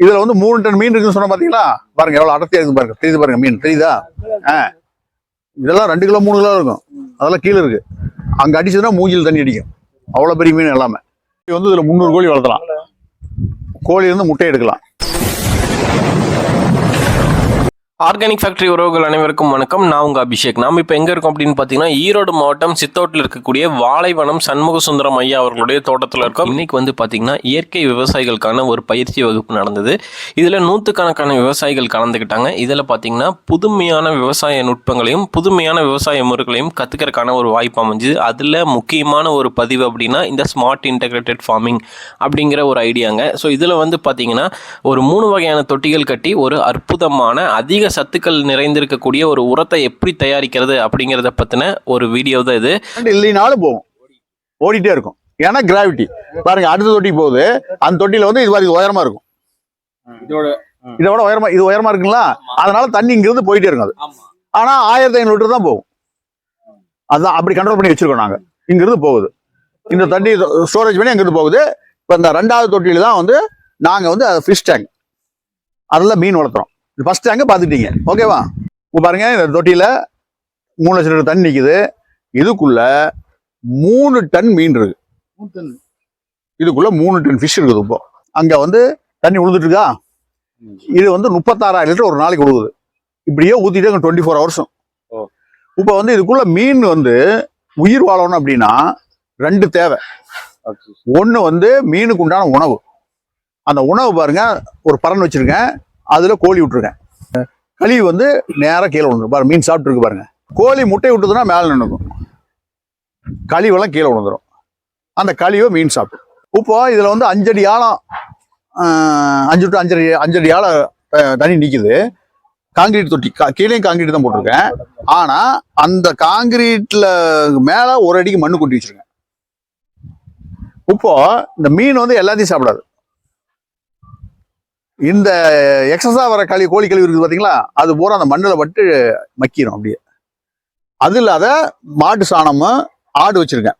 இதுல வந்து மூணு டன் மீன் இருக்குன்னு சொன்ன பாத்தீங்களா? பாருங்க எவ்வளவு அடர்த்தியா இருக்கு பாருங்க. தெரியுது பாருங்க மீன் தெரியுதா? ஆ. இதெல்லாம் ரெண்டு கிலோ மூணு கிலோ இருக்கும். அதெல்லாம் கீழே இருக்கு. அங்க அடிச்சதுன்னா மூஞ்சில் தண்ணி அடிக்கும். அவ்வளவு பெரிய மீன் எல்லாமே வந்து இதுல முந்நூறு கோழி வளர்த்தலாம். கோழி இருந்து முட்டை எடுக்கலாம். ஆர்கானிக் ஃபேக்டரி உறவுகள் அனைவருக்கும் வணக்கம். நான் உங்கள் அபிஷேக். நாம் இப்போ எங்கே இருக்கோம் அப்படின்னு பார்த்தீங்கன்னா ஈரோடு மாவட்டம் சித்தோட்டில் இருக்கக்கூடிய வாழைவனம் சண்முக சுந்தரம் ஐயா அவர்களுடைய தோட்டத்தில் இருக்கோம். இன்னைக்கு வந்து பார்த்தீங்கன்னா இயற்கை விவசாயிகளுக்கான ஒரு பயிற்சி வகுப்பு நடந்தது. இதில் நூற்றுக்கணக்கான விவசாயிகள் கலந்துக்கிட்டாங்க இதில் பார்த்தீங்கன்னா புதுமையான விவசாய நுட்பங்களையும் புதுமையான விவசாய முறைகளையும் கற்றுக்கிறதுக்கான ஒரு வாய்ப்பு அமைஞ்சுது. அதில் முக்கியமான ஒரு பதிவு அப்படின்னா இந்த ஸ்மார்ட் இன்டகிரேட்டட் ஃபார்மிங் அப்படிங்கிற ஒரு ஐடியாங்க ஸோ இதில் வந்து பார்த்தீங்கன்னா ஒரு மூணு வகையான தொட்டிகள் கட்டி ஒரு அற்புதமான அதிக சத்துக்கள் நிறைந்திருக்கக்கூடிய ஒரு உரத்தை எப்படி தயாரிக்கிறது அப்படிங்கிறத பற்றின ஒரு வீடியோ தான் இது. இல்லைனாலும் போகும். ஓடிட்டே இருக்கும். ஏன்னா கிராவிட்டி பாருங்க அடுத்த தொட்டி போகுது. அந்த தொட்டியில வந்து இது மாதிரி உயரமா இருக்கும். இதோட இதோட உயரமா இது உயரமா இருக்குங்களா? அதனால தண்ணி இங்கிருந்து போயிட்டே இருக்கும் அது. ஆனா ஆயிரத்தி ஐநூறு லிட்டர் தான் போகும். அதுதான் அப்படி கண்ட்ரோல் பண்ணி வச்சிருக்கோம் நாங்க. இங்கிருந்து போகுது. இந்த தண்ணி ஸ்டோரேஜ் பண்ணி அங்கிருந்து போகுது. இப்போ இந்த ரெண்டாவது தொட்டியில தான் வந்து நாங்க வந்து ஃபிஷ் டேங்க் அதில் மீன் வளர்த்துறோம். ஃபர்ஸ்ட் டேங்க் பார்த்துட்டீங்க ஓகேவா இப்போ பாருங்க இந்த தொட்டியில மூணு லட்சம் லிட்டர் தண்ணி நிக்குது. இதுக்குள்ள மூணு டன் மீன் இருக்கு. இதுக்குள்ள மூணு டன் ஃபிஷ் இருக்குது இப்போ. அங்க வந்து தண்ணி இருக்கா இது வந்து முப்பத்தாறாயிரம் லிட்டர் ஒரு நாளைக்கு உழுகுது இப்படியே ஊத்திட்டே டுவெண்ட்டி ஃபோர் ஹவர்ஸும். இப்போ வந்து இதுக்குள்ள மீன் வந்து உயிர் வாழணும் அப்படின்னா ரெண்டு தேவை. ஒன்று வந்து மீனுக்கு உண்டான உணவு. அந்த உணவு பாருங்க ஒரு பறன் வச்சிருக்கேன். அதில் கோழி விட்டுருக்கேன். கழிவு வந்து நேராக கீழே விழுந்துரும். பாருங்க மீன் சாப்பிட்ருக்கு பாருங்கள் பாருங்க. கோழி முட்டை விட்டுதுன்னா மேலே நின்றுக்கும் கழிவெல்லாம் கீழே விழுந்துரும். அந்த கழிவை மீன் சாப்பிடும். இப்போ இதில் வந்து அஞ்சடி ஆழம் அஞ்சு டு அஞ்சடி அஞ்சடி ஆழம் தண்ணி நிற்கிது காங்கிரீட் தொட்டி கா- கீழே காங்கிரீட் தான் போட்டிருக்கேன். ஆனால் அந்த காங்கிரீட்டில் மேலே ஒரு அடிக்கு மண்ணு கொட்டி வச்சிருக்கேன். இப்போ இந்த மீன் வந்து எல்லாத்தையும் சாப்பிடாது. இந்த எக்ஸஸாக வர களி கோழி கழிவு இருக்குது பார்த்தீங்களா அது பூரா அந்த மண்ணில் பட்டு மக்கிடும் அப்படியே. அது இல்லாத மாட்டு சாணமும் ஆடு வச்சிருக்கேன்.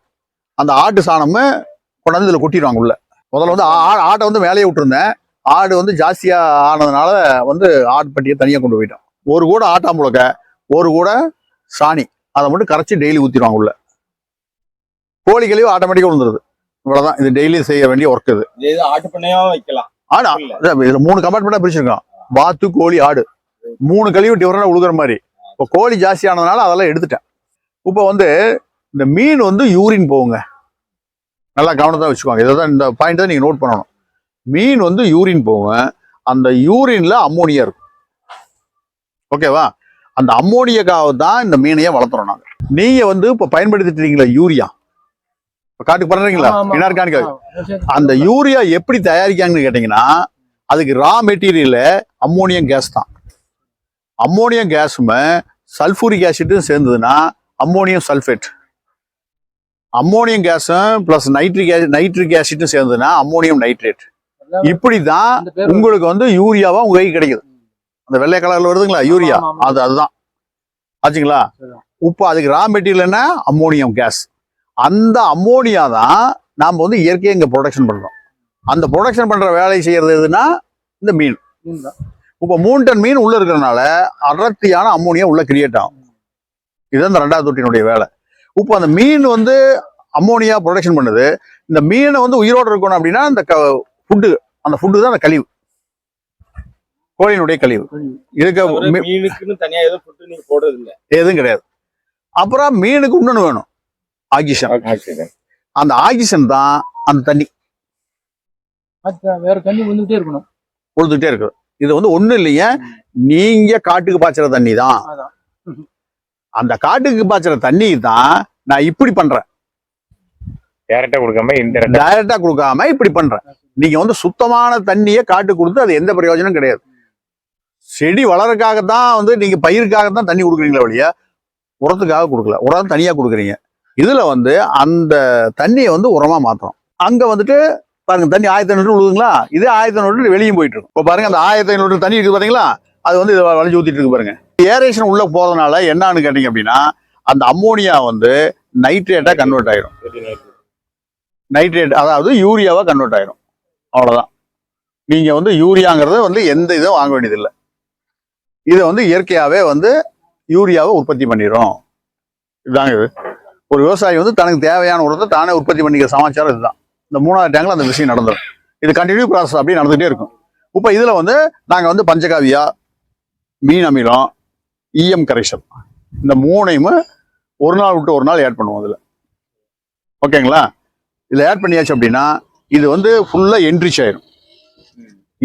அந்த ஆட்டு சாணமும் கொண்டாந்து இதில் கொட்டிடுவாங்க உள்ள. முதல்ல வந்து ஆ- ஆ- ஆட்டை வந்து மேலேயே விட்டுருந்தேன். ஆடு வந்து ஜாஸ்தியாக ஆனதுனால வந்து ஆடு பட்டியை தனியாக கொண்டு போயிட்டோம். ஒரு கூட ஆட்டாம்புழக்க ஒரு கூட சாணி அதை மட்டும் கரைச்சி டெய்லி ஊற்றிடுவாங்க உள்ள. கோழி கழிவு ஆட்டோமேட்டிக்காக விழுந்துருது. இவ்வளோதான் இது டெய்லி செய்ய வேண்டிய ஒர்க் இது. ஆட்டு பண்ணையாக வைக்கலாம். ஆனா இதுல மூணு கம்பார்ட்மெண்டா பிரிச்சிருக்கோம் வாத்து கோழி ஆடு. மூணு கழிவு டிஃபரெண்டா உழுகுற மாதிரி இப்போ கோழி ஜாஸ்தி ஆனதுனால அதெல்லாம் எடுத்துட்டேன். இப்போ வந்து இந்த மீன் வந்து யூரின் போகுங்க. நல்லா கவனத்தை வச்சுக்கோங்க. இதை தான் இந்த பாயிண்ட் தான் நீங்க நோட் பண்ணணும். மீன் வந்து யூரின் போகும் அந்த யூரின்ல அம்மோனியா இருக்கும். ஓகேவா அந்த அம்மோனியக்காவை தான் இந்த மீனையே வளர்த்துறோம் நாங்க. நீங்க வந்து இப்போ பயன்படுத்திட்டு இருக்கீங்களா யூரியா. காட்டுக்கு பண்றீங்களா இனார்கானிக்கா அந்த யூரியா எப்படி தயாரிக்காங்கன்னு கேட்டீங்கன்னா அதுக்கு ரா மெட்டீரியல் அம்மோனியம் கேஸ் தான். அம்மோனியம் கேஸுமே சல்ஃபூரிக் ஆசிட்டும் சேர்ந்ததுன்னா அம்மோனியம் சல்ஃபேட் அம்மோனியம் கேஸும் பிளஸ் நைட்ரிக் நைட்ரிக் ஆசிட்டும் சேர்ந்ததுன்னா அம்மோனியம் நைட்ரேட் இப்படி தான் உங்களுக்கு வந்து யூரியாவா உங்க கைக்கு கிடைக்குது. அந்த வெள்ளை கலர்ல வருதுங்களா யூரியா. அது அதுதான். ஆச்சுங்களா. இப்போ அதுக்கு ரா மெட்டீரியல் என்ன அம்மோனியம் கேஸ் அந்த அம்மோனியா தான் நாம வந்து இயற்கையை இங்க ப்ரொடக்ஷன் பண்றோம். அந்த ப்ரொடக்ஷன் பண்ற வேலையை செய்யறது எதுனா இந்த மீன். இப்போ மூணு டன் மீன் உள்ள இருக்கிறதுனால அடர்த்தியான அம்மோனியா உள்ள கிரியேட் ஆகும். இதுதான் இந்த ரெண்டாவது தொட்டியினுடைய வேலை. இப்போ அந்த மீன் வந்து அம்மோனியா ப்ரொடக்ஷன் பண்ணுது. இந்த மீனை வந்து உயிரோடு இருக்கணும் அப்படின்னா இந்த ஃபுட்டு அந்த ஃபுட்டு தான் அந்த கழிவு. கோழியினுடைய கழிவு. இதுக்கு மீனுக்குன்னு தனியா எதுவும் ஃபுட்டு நீங்க போடுறது இல்ல எதுவும் கிடையாது. அப்புறம் மீனுக்கு இன்னொன்று வேணும். ஆக்சிஜன். அந்த ஆக்சிஜன் தான் அந்த தண்ணி. வேற தண்ணி வந்துகிட்டே இருக்கணும். கொடுத்துட்டே இருக்குது இது வந்து ஒண்ணும் இல்லைங்க. நீங்க காட்டுக்கு பாய்ச்சுற தண்ணி தான். அந்த காட்டுக்கு பாய்ச்சுற தண்ணி தான் நான் இப்படி பண்றேன். டேரக்டா கொடுக்காம டைரக்டா கொடுக்காம இப்படி பண்றேன். நீங்க வந்து சுத்தமான தண்ணியை காட்டு கொடுத்து அது எந்த பிரயோஜனம் கிடையாது. செடி வளர்றதுக்காக தான் வந்து நீங்க பயிருக்காக தான் தண்ணி கொடுக்குறீங்களா வழியா உரத்துக்காக கொடுக்கல. உரம் தனியா கொடுக்குறீங்க. இதில் வந்து அந்த தண்ணியை வந்து உரமாக மாத்துறோம். அங்கே வந்துட்டு பாருங்க தண்ணி ஆயிரத்தி ஐநூறு விழுதுங்களா இதே ஆயிரத்தி ஐநூறு வெளியும் போயிட்டு இருக்கும். இப்போ பாருங்க அந்த ஆயிரத்தி ஐநூறு தண்ணி இருக்குது பார்த்தீங்களா அது வந்து இதை வளைஞ்சு ஊற்றிட்டு இருக்கு பாருங்க. ஏரேஷன் உள்ளே போகிறதுனால என்னன்னு கேட்டிங்க அப்படின்னா அந்த அம்மோனியா வந்து நைட்ரேட்டாக கன்வெர்ட் ஆயிரும். நைட்ரேட் அதாவது யூரியாவாக கன்வெர்ட் ஆயிரும். அவ்வளோதான் நீங்கள் வந்து யூரியாங்கிறத வந்து எந்த இதுவும் வாங்க வேண்டியதில்லை. இதை வந்து இயற்கையாகவே வந்து யூரியாவை உற்பத்தி பண்ணிடும் இதுதாங்க இது. ஒரு விவசாயி வந்து தனக்கு தேவையான உரத்தை தானே உற்பத்தி பண்ணிக்கிற சமாச்சாரம் இதுதான். இந்த மூணாவது டேங்க்ல அந்த விஷயம் நடந்துடும் இது கண்டினியூ ப்ராசஸ் அப்படியே நடந்துகிட்டே இருக்கும். இப்போ இதுல வந்து நாங்க வந்து பஞ்சகாவியா மீன் அமிலம் இஎம் கரைசல் இந்த மூணையுமே ஒரு நாள் விட்டு ஒரு நாள் ஆட் பண்ணுவோம் இதுல. ஓகேங்களா? இதுல ஆட் பண்ணியாச்சு அப்படின்னா இது வந்து ஃபுல்லா என்ட்ரிச் ஆயிரும்.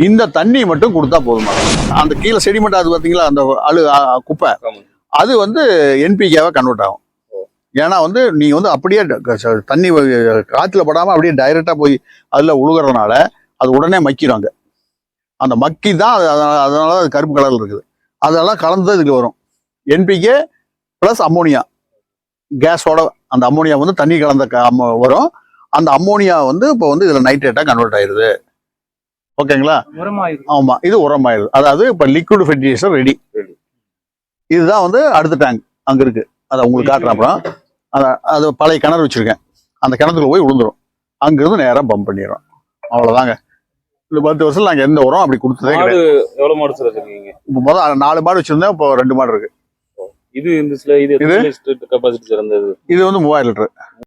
இந்த தண்ணி மட்டும் கொடுத்தா போதுமா அந்த கீழே செடிமெண்ட் அது பார்த்தீங்களா அந்த அழு குப்பை. அது வந்து என்பிகேவா கன்வெர்ட் ஆகும். ஏன்னா வந்து நீங்க வந்து அப்படியே தண்ணி வ- காத்துல படாம அப்படியே டைரக்டா போய் அதுல உழுகுறதுனால அது உடனே மக்கிடும் அங்க. அந்த மக்கி தான் அது- அதனால அதனால அது கருப்பு கலர்ல இருக்குது. அதெல்லாம் கலந்து இதுக்கு வரும். என்பிகே ப்ளஸ் அம்மோனியா கேஸோட அந்த அம்மோனியா வந்து தண்ணி கலந்த வரும். அந்த அம்மோனியா வந்து இப்போ வந்து இதுல நைட்ரேட்டா கன்வெர்ட் ஆயிருது. ஓகேங்களா? ஆமா இது உரமாயிருது அதாவது இப்ப லிக்விட் ஃபெர்டிலைசர் ரெடி. இதுதான் வந்து அடுத்த டேங்க் அங்க இருக்கு. அதை உங்களுக்கு காட்டுறேன் அப்புறம். அத அது பழைய கிணறு வச்சிருக்கேன். அந்த கிணத்துக்குள்ள போய் விழுந்துரும் அங்கிருந்து நேரா பம்ப் பண்ணிடுறோம் அவ்வளவுதாங்க. இந்த பத்து வருஷம் நாங்க எந்த உரம் அப்படி கொடுத்ததே கிடையாது. எவ்வளவு மாடு சார் வச்சிருக்கீங்க? இப்போ முதல் நாலு மாடு வச்சிருந்தேன் இப்போ ரெண்டு மாடு இருக்கு. இது இந்த சில இது இது? கெப்பாசிட்டி சார் அந்த இது இது வந்து மூவாயிரம் லிட்டர்.